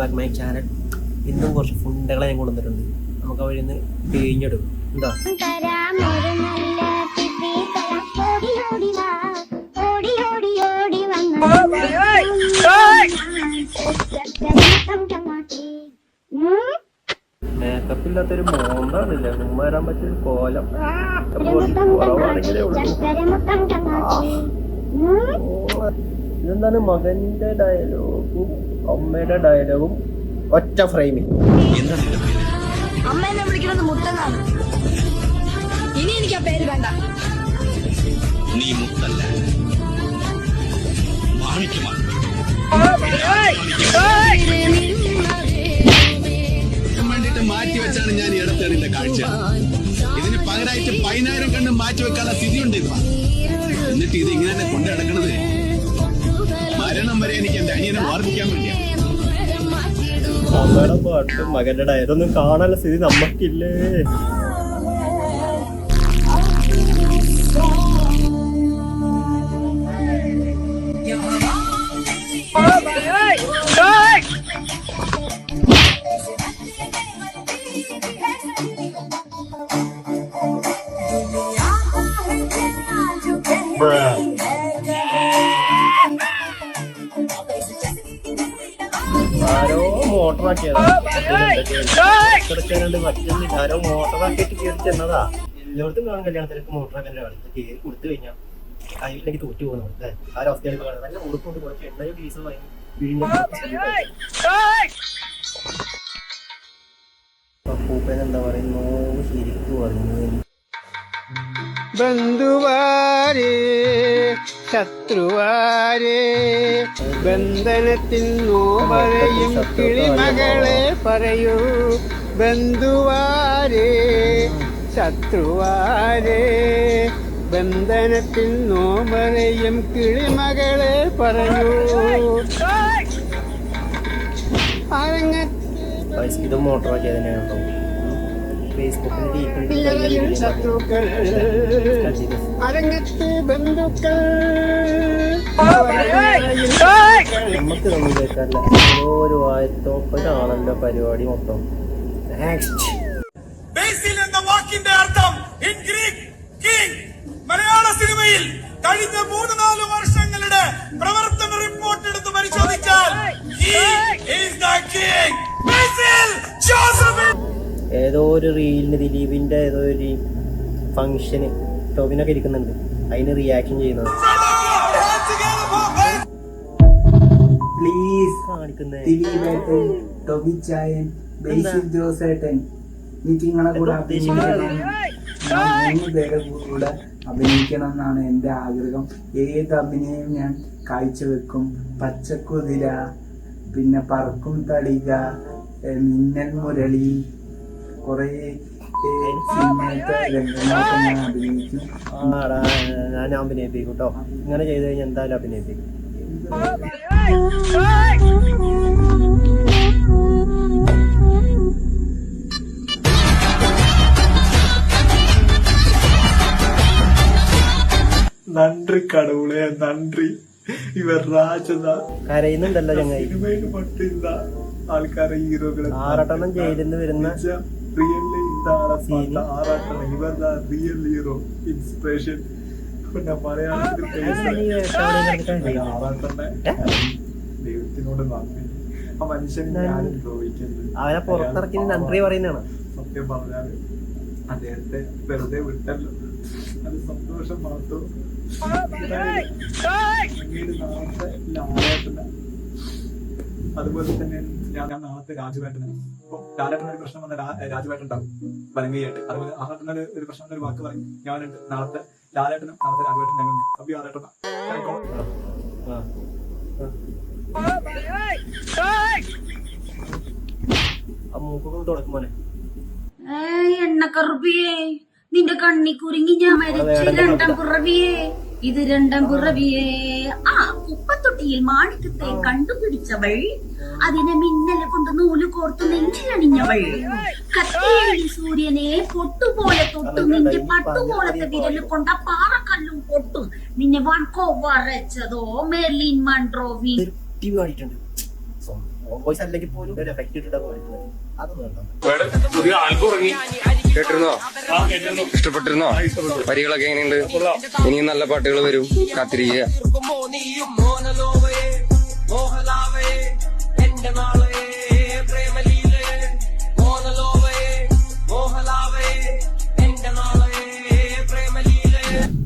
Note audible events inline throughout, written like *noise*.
Back my channel ഇന്നും കുറച്ച് ഫുഡുകളെ ഞാൻ കൊണ്ടുവന്നിട്ടുണ്ട്. നമുക്ക് അവിടെ നിന്ന് പിഴിഞ്ഞെടുക്കും. എന്താ മേക്കപ്പ് ഇല്ലാത്തൊരു മോന്താണില്ല? ഉമ്മ വരാൻ പറ്റിയൊരു കോലം. ഇതെന്താണ് മകന്റെ ഡയലോഗും അമ്മയുടെ ഡയലോഗും ഒറ്റ ഫ്രെയിമിൽ അമ്മ എന്നെ വിളിക്കുന്നത് ഇനി എനിക്ക് ആ പേര് വേണ്ട. നീ മുത്തല്ല. മാണിക്യമാണ് വേണ്ടിട്ട് മാറ്റി വെച്ചാണ് ഞാൻ കാഴ്ച. ഇതിന് പകരമായിട്ട് പതിനായിരം കണ്ണ് മാറ്റി വെക്കാനുള്ള സ്ഥിതിയുണ്ട് ഇത് എന്നിട്ട് ഇത് ഇങ്ങനെ തന്നെ കൊണ്ടു നടക്കണത്. മരണം വരെ എനിക്ക് എന്റെ അനിയനെ ഓർമ്മിക്കാൻ വേണ്ടിയാണ് അമ്മയുടെ പാട്ടും മകന്റെ ഡയറൊന്നും കാണാനുള്ള സ്ഥിതി നമ്മക്കില്ലേ ആരോ മോട്ടറാക്കിയതാ. കിടക്കാനുണ്ട് പറ്റുന്നില്ല ആരോ മോട്ടറാക്കിയിട്ട് കയറി ചെന്നതാ എല്ലായിടത്തും കാണാൻ കല്യാണത്തിലേക്ക് മോട്ടറാക്കന്റെ കളി കയറി കൊടുത്തു കഴിഞ്ഞാൽ കയ്യിലേക്ക് തോറ്റു പോകുന്നു അല്ലേ ആ നല്ല ഉടുക്കൊണ്ട് കുറച്ച് എണ്ണയും പീസും വാങ്ങി അപ്പൂപ്പൻ എന്താ പറയുന്നു ശരിക്കും പറഞ്ഞു ബന്ധുവാരേ ശത്രുവാരേ ബന്ധനത്തിൽ നോവറയും കിളിമകളെ പറയൂ. ബന്ധുവാരെ ശത്രുവാരെ ബന്ധനത്തിൽ നോമറയും കിളിമകളെ പറയൂ. അരങ്ങത്ത് ഗൈസ്, ബന്ധുക്കൾ. നമുക്ക് തമ്മിൽ കേൾക്കാറില്ല ഓരോ ഒരു പരിപാടി മൊത്തം. നെക്സ്റ്റ് ബേസിൽ എന്ന വാക്കിന്റെ അർത്ഥം ഇൻ ഗ്രീക്ക് കിങ് മലയാള സിനിമയിൽ കഴിഞ്ഞ മൂന്ന് നാല് വർഷങ്ങളുടെ പ്രവർത്തന റിപ്പോർട്ട് എടുത്ത് പരിശോധിച്ചാൽ he is the king. Basil Joseph ഏതോ ഒരു റീലിന് ദിലീപിന്റെ ഏതോ ഒരു ഫംഗ്ഷന് ടോബിനൊക്കെ ഇരിക്കുന്നുണ്ട്. അതിന് റിയാക്ഷൻ ചെയ്യുന്നത്. പ്ലീസ് കാണിക്കുന്നത് ദിലീപേട്ടൻ ടൊബിച്ചായൻ ബേസിൽ ജോസേട്ടൻ എനിക്ക് നിങ്ങളെ കൂടെ അഭിനയിക്കണം ഞാൻ മൂന്ന് പേരെ കൂടെ അഭിനയിക്കണം എന്നാണ് എന്റെ ആഗ്രഹം. ഏത് അഭിനയം ഞാൻ കാഴ്ചവെക്കും? പച്ചക്കുതിര പിന്നെ പറക്കും തളിക ഏ, മിന്നൽ മുരളി കുറേ ഞാൻ അഭിനയിപ്പിക്കും കേട്ടോ ഇങ്ങനെ ചെയ്ത് കഴിഞ്ഞാൽ എന്തായാലും അഭിനയിപ്പിക്കും. നന്ദി കടവുളെ നന്ദി. ഇവർ രാജത കരയുന്നുണ്ടല്ലോ ഞങ്ങൾ ആൾക്കാരെ ഹീറോകൾ ആറട്ടെണ്ണം ജയിലിൽ വരുന്ന ರಿಯಲಿ ಇಂತಹ ಸಾಲ ಹಾರಾಟ ಇವೆಲ್ಲ ರಿಯಲಿ ಇರೋ ಇನ್ಸ್ಪಿರೇಷನ್ പിന്നെ മലയാളത്തിൽ ah, ah, ah, ദൈവത്തിനോട് നന്ദി. ആ മനുഷ്യനെ ഞാൻ ദ്രോഹിക്കരുത് അവനെ പുറത്തിറക്കി നന്ദി പറയുന്നതാണ്. സത്യം പറഞ്ഞാൽ അദ്ദേഹത്തെ വെറുതെ വിട്ടല്ലോ. അത് സന്തോഷം മാത്രം. അതുപോലെ തന്നെ ഞാൻ ഞാൻ നാളത്തെ രാജുവേട്ടന്. ഇപ്പൊ ഒരു പ്രശ്നം വന്ന രാജുവേട്ടൻ ഉണ്ടാവും വലങ്കയായിട്ട് അതുപോലെ ആറാട്ടന് ഒരു പ്രശ്നം വന്ന ഒരു വാക്ക് പറയും. ഞാനുണ്ട്. നാളത്തെ ലാലേട്ടനും നാളത്തെ രാജുവേട്ടൻ ഞങ്ങൾ അപ്പൊ ആറാട്ടന എണ്ണക്കറുപ്പിയേ നിന്റെ കണ്ണി കുരുങ്ങി ഞാൻ മരിച്ച രണ്ടാം പിറവിയേ ഇത് രണ്ടാം പിറവിയേ കുപ്പത്തൊട്ടിയിൽ മാണിക്കത്തെ കണ്ടുപിടിച്ചവൾ അതിനെ മിന്നലെ കൊണ്ട് നൂൽ കോർത്തു നെഞ്ചിലണിഞ്ഞവൾ. കത്തിയേഴി സൂര്യനെ പൊട്ടുപോലെ തൊട്ടു നിന്റെ പട്ടുപോലത്തെ വിരൽ കൊണ്ട പാറക്കല്ലും പൊട്ടും. നിന്നെ വൺകോ വരച്ചതോ മെർലിൻ മൺട്രോവി ടി വി കാണിട്ടുണ്ട് വോയിസ് പോലും എഫക്റ്റ് പുതിയ ആൽബം ഇറങ്ങി കേട്ടിരുന്നോ ഇഷ്ടപ്പെട്ടിരുന്നോ വരികളൊക്കെ എങ്ങനെയുണ്ട് ഇനിയും നല്ല പാട്ടുകൾ വരും കാത്തിരിക്കുക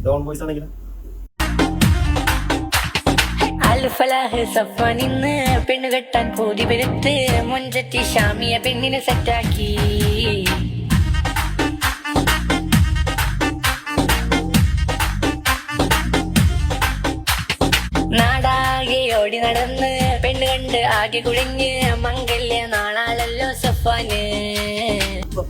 ഡോൺ ബോയ്സ് ആണെങ്കിലും സഫാനിന്ന് പെണ്ണു കെട്ടാൻ പൂതി പെരുത്ത് മുഞ്ചത്തി ഷാമിയ പെണ്ണിനെ സെറ്റാക്കി. നാടാകെ ഓടി നടന്ന് പെണ്ണ് കണ്ട് ആകെ കുഴിഞ്ഞ് മംഗല്യ നാളാളല്ലോ സഫാന് ഇപ്പൊ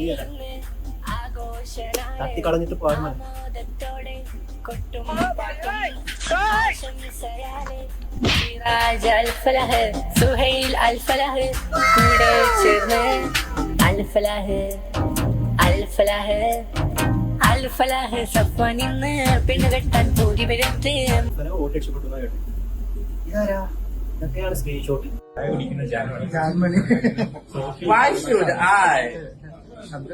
ഇന്ന് തട്ടിക്കളഞ്ഞിട്ട് സിറാജ് അൽഫലഹ് സുഹൈൽ അൽഫലഹ് കൂടെ ചേർന്ന് അൽഫലഹ് അൽഫലഹ് അൽഫലഹ് സഫാനിന്ന് പെണ്ണ് കെട്ടാൻ പൂതി വരുത്ത് സ്ക്രീൻഷോട്ട് ജാൻമണി Why should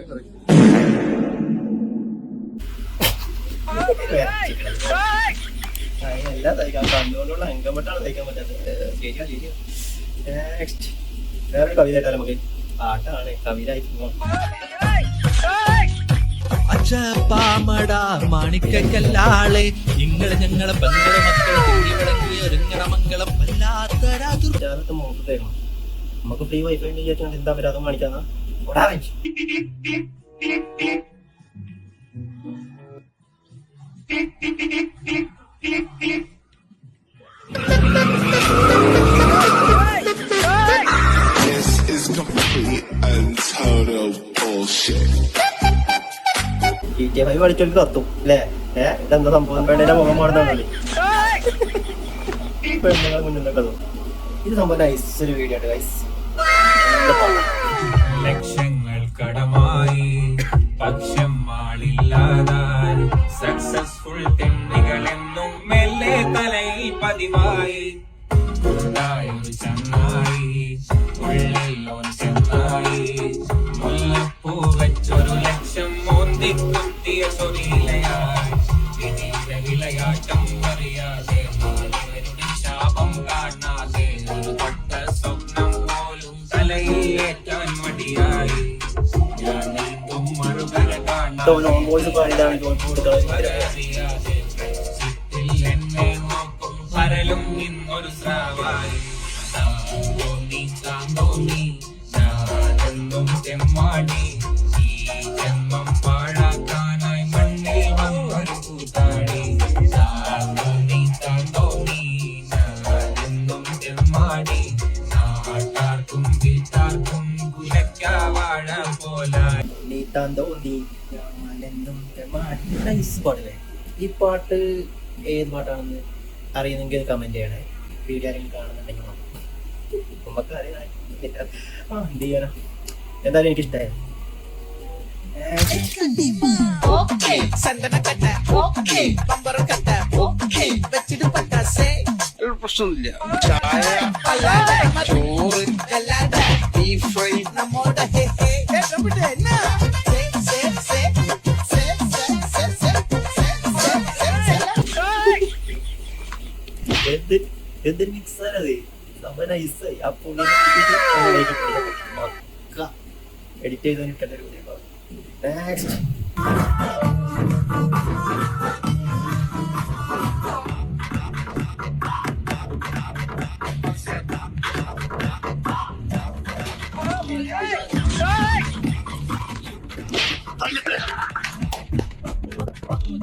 I? എല്ലാം തയ്ക്കാൻ കണ്ണുകൊണ്ടുള്ള അംഗമട്ടാണ് തയ്ക്കാൻ പറ്റാത്തത് ശരിയാ ശരിയാ നെക്സ്റ്റ് വേറൊരു കവിത ആയിട്ടാ നമുക്ക് പാട്ടാണ് കവിത ആയിട്ട് പോവാം അച്ഛപ്പാമട മാണിക്കല്ലാളെ നിങ്ങൾ ഞങ്ങളെ പെങ്ങളെ മക്കളെ തിരിവിളങ്ങി ഒരുങ്ങണ മംഗളം വല്ലാത്തൊരാതുർ നമുക്ക് ഫ്രീ വൈഫൈ വിചാരിച്ചാൽ എന്താ അതും കാണിക്കാന്നാ ഓടാ വെച്ച് ജി ടി ഫൈവ് കളിച്ചോൾക്ക് കത്തും അല്ലേ? ഏ? ഇതെന്താ സംഭവം? വേണ്ടതിന്റെ മുഖം മാറുന്നതല്ലേ പെണ്ണുങ്ങളെ മുന്നിൽ നിൽക്കുന്നു ഇത് സംഭവം നൈസ് ഒരു വീഡിയോ ആണ് ഗൈസ് ലക്ഷങ്ങൾ കടമായി പക്ഷം മാളില്ലാതായി സക്സസ്ഫുൾ തെണ്ടികളെന്നും മടിയായി. ഞാൻ നീന്തും മറുകര കാണാൻ പോലായി തോന്നി നൈസ് പാട്ടല്ലേ? ഈ പാട്ട് ഏത് പാട്ടാണെന്ന് അറിയുന്നെങ്കിൽ കമന്റ് ചെയ്യണേ. വീഡിയോ ആരെങ്കിലും കാണുന്നുണ്ടെങ്കിൽ നമുക്ക് അറിയാം ആ എന്ത് ചെയ്യാനാ? എന്തായാലും എനിക്ക് ഇഷ്ടമായി പ്രശ്നമില്ല ചായ ചോറ് ബീഫ് എന്ത് എന്തൊരു മിക്സാണത് സംഭവം നൈസായി ആ പുള്ളി എഡിറ്റ് ചെയ്ത് കിട്ടേണ്ട ഒരു നെക്സ്റ്റ്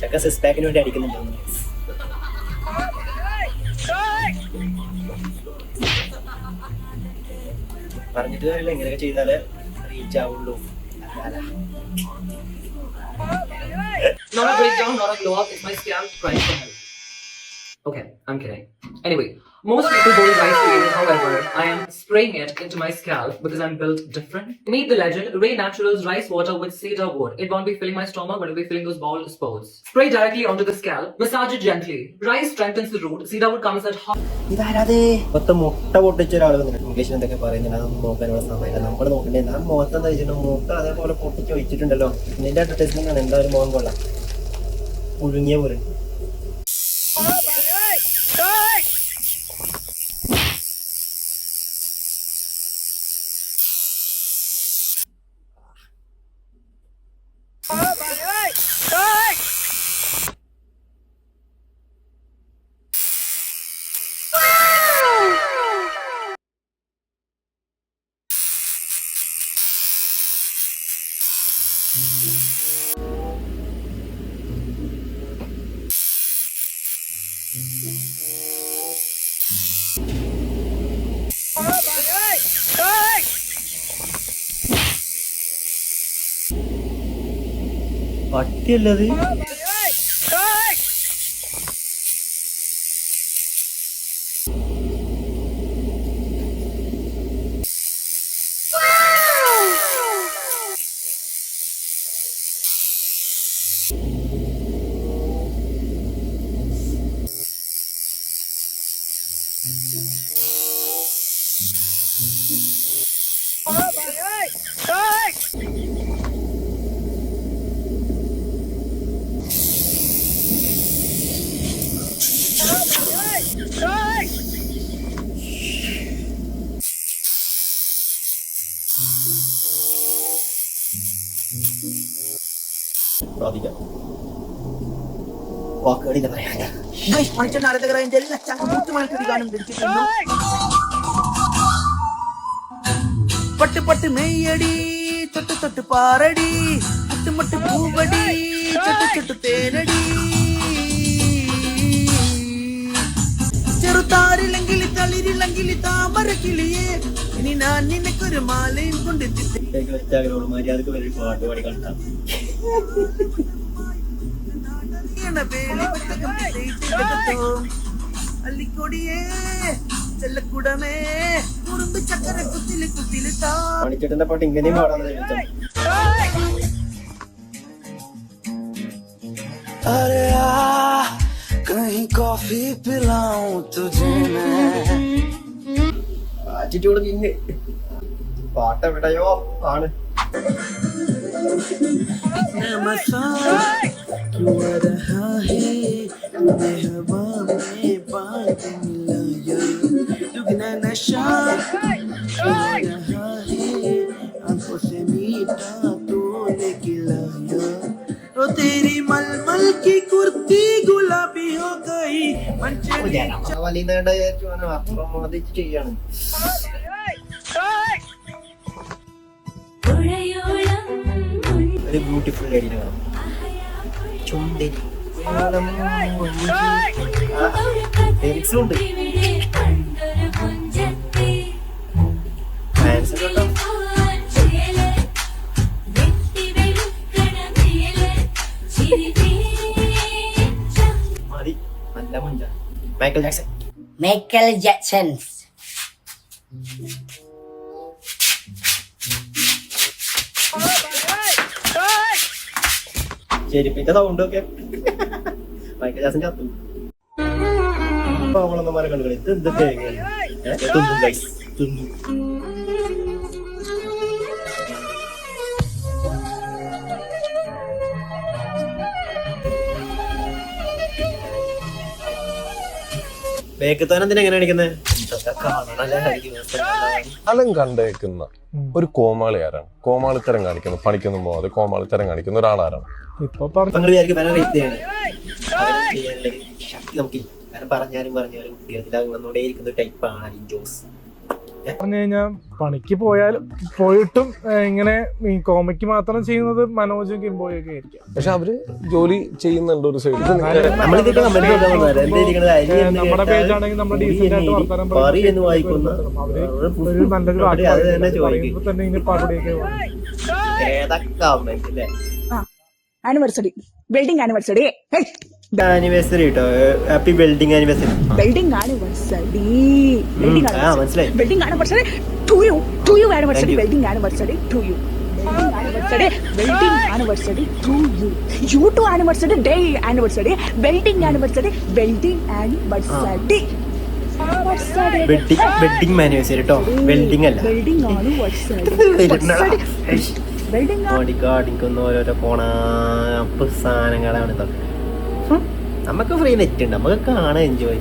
ചക്ക സിക്സ് പാക്കിന് വേണ്ടി അടിക്കുന്നുണ്ട് പറഞ്ഞിട്ട് കാര്യമില്ല ഇങ്ങനെയൊക്കെ ചെയ്താലേ റീച്ച് ആവുള്ളൂ Not a breakdown, not a glow up. It's my scam crying for help. Okay, I'm kidding. Anyway, most people don't rice to. However, I am spraying it into my scalp because I'm built different. Meet the legend, Ray Naturals rice water with cedar wood. It won't be filling my stomach, but it'll be filling those bald spots. Spray directly onto the scalp. Massage it gently. Rice strengthens the root. Cedar wood comes at hot. ഇതാരാതേ മൊത്തം മുട്ട പൊട്ടിച്ച ഒരാൾ വന്നിട്ട് ഇംഗ്ലീഷിൽ എന്തൊക്കെ പറയുന്നില്ല അതൊന്നും നോക്കാനുള്ള സമയമില്ല നമ്മൾ നോക്കണ്ടേ ഞാൻ മുഖത്ത് എന്താ വെച്ചിട്ട് മുട്ട അതേപോലെ പൊട്ടിച്ച് വെച്ചിട്ടുണ്ടല്ലോ നിന്റെ അഡ്വർടൈസ്മെന്റ് ആണ് കൊള്ളാം പുഴുങ്ങിയ പോലെ പട്ടിയല്ലത് പ്രാർത്ഥിക്കാം വാക്കുകളില്ല പറയാൻ മനുഷ്യന്റെ ആരാധകരായ എല്ലാ ചങ്ങൂത്ത് മത്സരിക്കാനും പട്ട് പട്ട് മെയ്യടി തൊട്ട് തൊട്ട് പാറടി മുട്ട് മുട്ട് പൂവടി ചുട്ട് ചുട്ട് തേനടി ചെറുതാരില്ലെങ്കിൽ തളിരില്ലെങ്കിൽ താമര കിളിയേ ഇനി ഞാൻ നിനക്കൊരു മാലയും കൊണ്ടെത്തി വെച്ചാകളോട് മര്യാദക്ക് വരെ പാട്ട് പാടി കണ്ടാം അല്ലിക്കൊടിയേ ചെല്ലക്കുടമേ കുറുമ്പ് ചക്കര കുത്തില് കുത്തില് താ മണിച്ചേട്ടന്റെ പാട്ട് ഇങ്ങനെയും പാടാന്ന് ചോദിച്ചാൽ अरे आ कहीं कॉफी पिलाऊं तुझे मैं ആറ്റിറ്റ്യൂഡ് കിങ് പാട്ട് എവിടെയോ ആണ് इतना मसा क्यों आ रहा है तूने हवा में बांध मिलाया दुगना नशा क्यों आ रहा है आंखों से मीठा तूने खिलाया ओ तेरी मलमल की कुर्ती गुलाबी हो गई मन चढ़ी വലിയ അപ്രമാദിച്ച് ചെയ്യാണ് ഒരു ബ്യൂട്ടിഫുൾ ലേഡിനെ കാണാം ലിറിക്സും ഉണ്ട്. മതി. നല്ല മുഞ്ച മൈക്കൽ ജാക്സൺ മൈക്കൽ ജാക്സൺസ് ചെരുപ്പിന്റെ സൗണ്ട് ഒക്കെ. മൈക്കൽ ജാക്സൺ ചത്തു. പാവളന്മാരെ കണ്ടു ഇത് എന്ത് തേങ്ങ തിന്നും. തിന്നു ബേക്കത്താൻ എന്തിനാ ദിവസം കണ്ടേക്കുന്ന ഒരു കോമാളി ആരാണ്? കോമാളിത്തരം കാണിക്കുന്നു പണിക്കൊന്നും പോകാതെ കോമാളിത്തരം കാണിക്കുന്ന ഒരാളാരാണ്? ഇപ്പൊ വിചാരിക്കും വേറെ വ്യക്തിയാണ്. ശക്തി നമുക്കില്ല കാരണം പറഞ്ഞാലും പറഞ്ഞാലും ഉയർത്തിലാകും വന്നോണ്ടേ ഇരിക്കുന്ന ടൈപ്പാണ് അലിൻ ജോസ്. പറഞ്ഞു കഴിഞ്ഞാൽ പണിക്ക് പോയാൽ പോയിട്ടും ഇങ്ങനെ ഈ കോമയ്ക്ക് മാത്രം ചെയ്യുന്നത് മനോജും കിംബോയും ഒക്കെ ആയിരിക്കും. പക്ഷെ അവർ ജോലി ചെയ്യുന്നുണ്ട് ഒരു സൈഡ് നമ്മുടെ പേജാണെങ്കിൽ പേജ് ആണെങ്കിൽ നമ്മൾ ഡീസെന്റ് ആയിട്ട് വർത്തമാനം പറയുന്നത് എന്ന് വായിക്കുന്ന അവർ ഒരു നല്ലൊരു വാക്ക് പറയുമ്പോൾ തന്നെ ഇങ്ങനെ അല്ലേ ആനിവേഴ്സറി വെഡിങ് ആനിവേഴ്സറി ആനിവേഴ്സറി കേട്ടോ ഹാപ്പി വെൽഡിംഗ് ആനിവേഴ്സറി ആണ് ആനിവേഴ്സറി വെഡിങ് ആ മനസ്സിലായി. Anniversary to you to you to you anniversary to you you to anniversary day anniversary wedding anniversary wedding anniversary wedding wedding anniversary കേട്ടോ welding അല്ല. Wedding *laughs* ഓടിക്കാടിക്കുന്ന ഓരോരോ കോണാപ്പ് സാധനങ്ങളാണ് ഇതൊക്കെ. നമുക്ക് ഫ്രീ നെറ്റ് ഉണ്ട്. നമുക്ക് കാണാൻ എൻജോയ്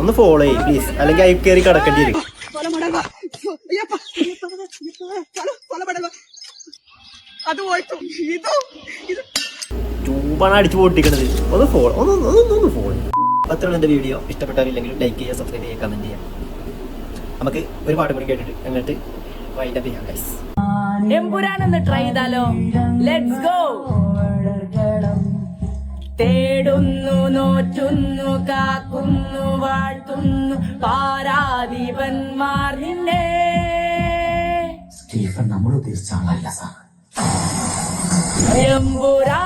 ഒന്ന് ഫോളോ പ്ലീസ് അല്ലെങ്കിൽ ഐ കയറി കടക്കേണ്ടി വരും. ട്യൂബാണ് അടിച്ചു പൊട്ടിക്കണത്. ഒന്ന് ഫോളോ ഒന്ന് ഒന്ന് ഒന്ന് ഫോളോ അത്രയാണ് എന്റെ വീഡിയോ ഇഷ്ടപ്പെട്ടാലില്ലെങ്കിലും ലൈക്ക് ചെയ്യുക സബ്സ്ക്രൈബ് ചെയ്യുക കമന്റ് ചെയ്യാം നമുക്ക് ഒരു പാട്ട് കൂടി കേട്ടിട്ട് എന്നിട്ട് വൈൻഡപ്പ് ചെയ്യാം ഗൈസ് എമ്പുരാനൊന്ന് ട്രൈ ചെയ്താലോ? ലെറ്റ്സ് ഗോ തേടുന്നു നോറ്റുന്നു കാക്കുന്നു വാഴ്ത്തുന്നു പാരാദീപന്മാർ നിന്നെ. സ്റ്റീഫൻ നമ്മൾ ഉദ്ദേശിച്ച ആളല്ല സാർ. എമ്പുരാ